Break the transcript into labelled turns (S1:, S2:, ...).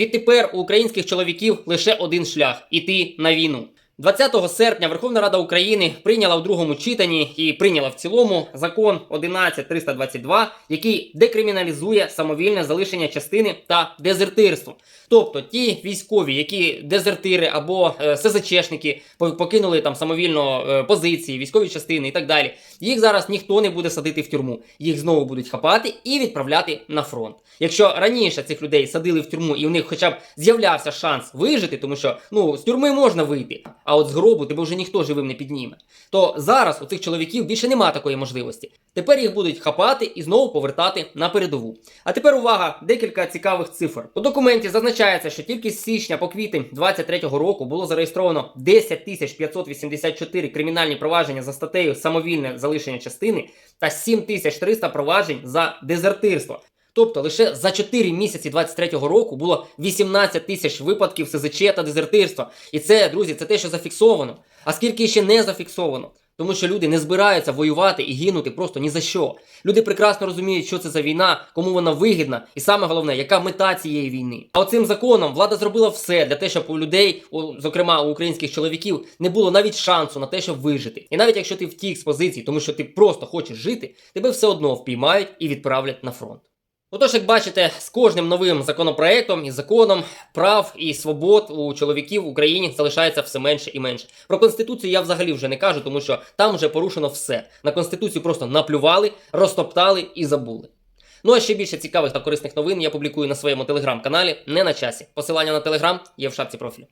S1: Відтепер у українських чоловіків лише один шлях іти на війну. 20 серпня Верховна Рада України прийняла в другому читанні і прийняла в цілому закон 11322, який декриміналізує самовільне залишення частини та дезертирство. Тобто ті військові, які дезертири або е, СЗЧшники покинули там самовільно е, позиції, військові частини і так далі. Їх зараз ніхто не буде садити в тюрму. Їх знову будуть хапати і відправляти на фронт. Якщо раніше цих людей садили в тюрму і у них хоча б з'являвся шанс вижити, тому що ну з тюрми можна вийти, а от з гробу тебе вже ніхто живим не підніме. То зараз у цих чоловіків більше нема такої можливості. Тепер їх будуть хапати і знову повертати на передову. А тепер увага, декілька цікавих цифр. У документі зазначається, що тільки з січня по квітень 23-го року було зареєстровано 10 тисяч 584 кримінальні провадження за статтею самовільне залишення частини та 7 тисяч 300 проваджень за дезертирство. Тобто лише за 4 місяці 23-го року було 18 тисяч випадків СЗЧ та дезертирства. І це, друзі, це те, що зафіксовано. А скільки ще не зафіксовано? Тому що люди не збираються воювати і гинути просто ні за що. Люди прекрасно розуміють, що це за війна, кому вона вигідна, і саме головне, яка мета цієї війни. А оцим законом влада зробила все для того, щоб у людей, зокрема у українських чоловіків, не було навіть шансу на те, щоб вижити. І навіть якщо ти втік з позиції, тому що ти просто хочеш жити, тебе все одно впіймають і відправлять на фронт. Отож, як бачите, з кожним новим законопроектом і законом прав і свобод у чоловіків в Україні залишається все менше і менше. Про конституцію я взагалі вже не кажу, тому що там вже порушено все. На конституцію просто наплювали, розтоптали і забули. Ну а ще більше цікавих та корисних новин я публікую на своєму телеграм-каналі не на часі. Посилання на телеграм є в шапці профілю.